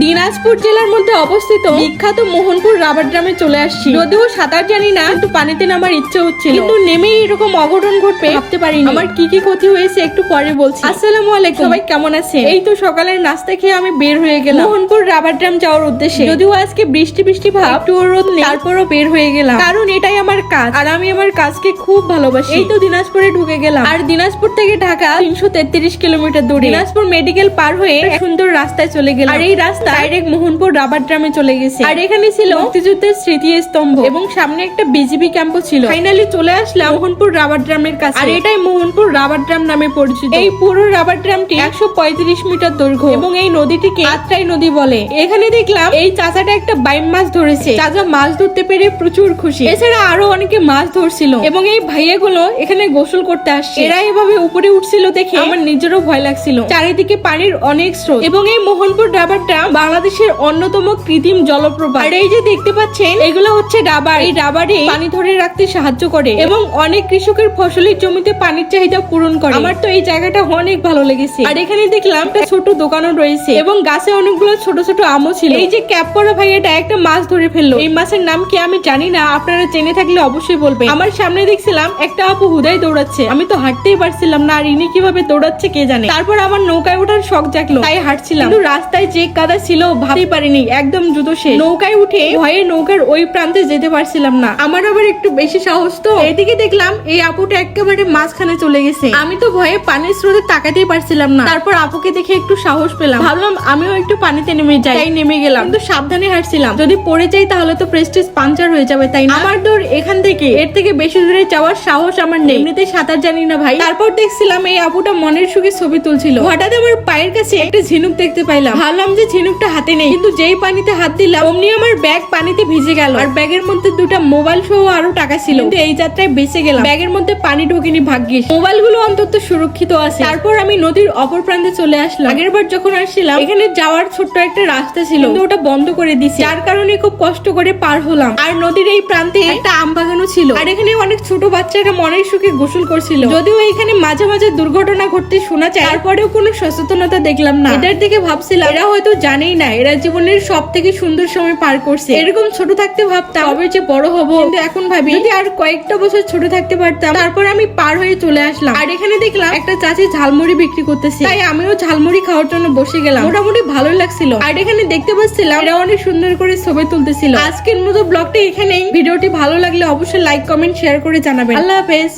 দিনাজপুর জেলার মধ্যে অবস্থিত বিখ্যাত মোহনপুর রাবার ড্রামে চলে আসছি যদিও সাঁতার জানি না কিন্তু পানিতে নামার ইচ্ছে হচ্ছিল। কিন্তু নেমেই এরকম অঘটন ঘটবে ভাবতে পারিনি। আমার কি কি ক্ষতি হয়েছে একটু পরে বলছি। আসসালামু আলাইকুম। সবাই কেমন আছে এই তো সকালের নাস্তা খেয়ে আমি বের হয়ে গেলাম। মোহনপুর রাবার ড্রাম যাওয়ার উদ্দেশ্যে। যদিও আজকে বৃষ্টি বৃষ্টি ভাব একটু রোদ তারপরও বের হয়ে গেলাম। কারণ এটাই আমার কাজ। আর আমি আমার কাজকে খুব ভালোবাসি। এই তো দিনাজপুরে ঢুকে গেলাম। আর দিনাজপুর থেকে ঢাকা তিনশো তেত্রিশ কিলোমিটার দূরে। দিনাজপুর মেডিকেল পার হয়ে সুন্দর রাস্তায় চলে গেলাম। আর এই রাস্তা ডাইরেক্ট মোহনপুর রাবার ড্রামে চলে গেছে। আর এখানে ছিল মুক্তিযুদ্ধের স্মৃতি স্তম্ভ এবং সামনে একটা বিজিবি ক্যাম্পও ছিল। ফাইনালি চলে আসলাম মোহনপুর রাবার ড্রামের কাছে। আর এটাই মোহনপুর রাবার ড্রাম নামে পরিচিত। এই পুরো রাবার ড্রামটি একশো পঁয়ত্রিশ মিটার দৈর্ঘ্য। এবং এই নদীটিকে আত্রাই নদী বলে। এখানে দেখলাম এই চাচাটা একটা বাইম মাছ ধরেছে। চাচা মাছ ধরতে পেরে প্রচুর খুশি। এছাড়া আরও অনেকে মাছ ধরছিল। এবং এই ভাইয়াগুলো এখানে গোসল করতে আসছে। এরা এভাবে উপরে উঠছিল দেখে আমার নিজেরও ভয় লাগছিল। চারিদিকে পানির অনেক স্রোত। এবং এই মোহনপুর ডাবারটা বাংলাদেশের অন্যতম কৃত্রিম জলপ্রপাত। আর এই যে দেখতে পাচ্ছেন, এগুলো হচ্ছে ডাবার এই ডাবারে পানি ধরে রাখতে সাহায্য করে এবং অনেক কৃষকের ফসলের জমিতে পানির চাহিদা পূরণ করে। আমার তো এই জায়গাটা অনেক ভালো লেগেছে। আর এখানে দেখলাম একটা ছোট দোকানও রয়েছে এবং গাছে অনেকগুলো ছোট ছোট আমও ছিল। এই যে ক্যাপ পরা ভাইয়াটা একটা মাছ ধরে ফেলল। এই মাছের নাম কি আমি জানি না, আপনারা জেনে থাকলে অবশ্যই বলবেন। আমার সামনে দেখছিলাম একটা আপু হুদাই দৌড়াচ্ছে। আমি তো হাঁটতেই পারছিলাম না, আর ইনি কীভাবে দৌড়াচ্ছে কে জানে। তারপর আমার নৌকায় ওঠার শখ জাগলো, তাই হাঁটছিলাম। কিন্তু রাস্তায় যে কাদা ছিল, ভাবতেই পারিনি। একদম জুতো সে নৌকায় উঠে ভয়ে নৌকার ওই প্রান্তে যেতে পারছিলাম না। আমার আবার একটু বেশি সাহস তো। এদিকে দেখলাম এই আপুটা একেবারে মাঝখানে চলে গেছে। আমি তো ভয়ে পানির স্রোতে তাকাতেই পারছিলাম না। তারপর আপুকে দেখে একটু সাহস পেলাম। ভাবলাম আমিও একটু পানিতে নেমে যাই। তাই নেমে গেলাম। কিন্তু সাবধানে হাঁটছিলাম। যদি পড়ে যাই তাহলে তো প্রেস্টিজ পাঞ্চার হয়ে যাবে, তাই আমার দূর এখান থেকে, এর থেকে বেশি দূরে যাওয়ার সাহস আমার নেই। এমনিতেই সাঁতার জানি না ভাই। তারপর দেখছিলাম এই আপুটা মনের সুখে ছবি তুলছিল। হঠাৎ আমার পায়ের কাছে একটা ঝিনুক দেখতে পাইলাম। ভাবলাম যে ঝিনুকটা হাতে নেই। কিন্তু যেই পানিতে হাত দিলাম, অমনি আমার ব্যাগ পানিতে ভিজে গেল। আর ব্যাগের মধ্যে দুটা মোবাইল সহ আরও টাকা ছিল। কিন্তু এই যাত্রায় বেঁচে গেলাম। ব্যাগের মধ্যে পানি ঢোকেনি ভাগ্যিস। মোবাইলগুলো অন্তত সুরক্ষিত আছে। তারপর আমি নদীর অপর প্রান্তে চলে আসলাম। আগের বার যখন আসছিলাম, এখানে যাওয়ার ছোট্ট একটা রাস্তা ছিল। কিন্তু ওটা বন্ধ করে দিছি। যার কারণে খুব কষ্ট করে পার হলাম। আর নদীর এই প্রান্তে একটা আম বাগানও ছিল। আর এখানে অনেক ছোট বাচ্চারা মনের সুখে গোসল করছিল। যদিও এখানে মাঝে মাঝে দুর্ঘটনা ঘটতে শোনা যায়, তারপরেও কোনো সচেতনতা দেখলাম না। এটার দিকে ভাবছিলাম, এরা হয়তো জানেই না এরা জীবনের সব থেকে সুন্দর সময় পার করছে। এরকম ছোট থাকতে ভাবতাম কবে যে বড় হব। কিন্তু এখন ভাবি যদি আর কয়েকটা বছর ছোট থাকতে পারতাম তারপর আমি পার হয়ে চলে আসলাম। আর এখানে দেখলাম একটা চাচি ঝালমুড়ি বিক্রি করতেছে। তাই আমিও ঝালমুড়ি খাওয়ার জন্য বসে গেলাম। মোটামুটি ভালো লাগছিল। আর এখানে দেখতে পাচ্ছিলাম এরা অনেক সুন্দর করে ছবি তুলতেছিল। আজকের মতো ব্লগটা এখানেই। ভিডিওটি ভালো লাগলে অবশ্যই লাইক কমেন্ট শেয়ার করে জানাবেন। আল্লাহ হাফেজ।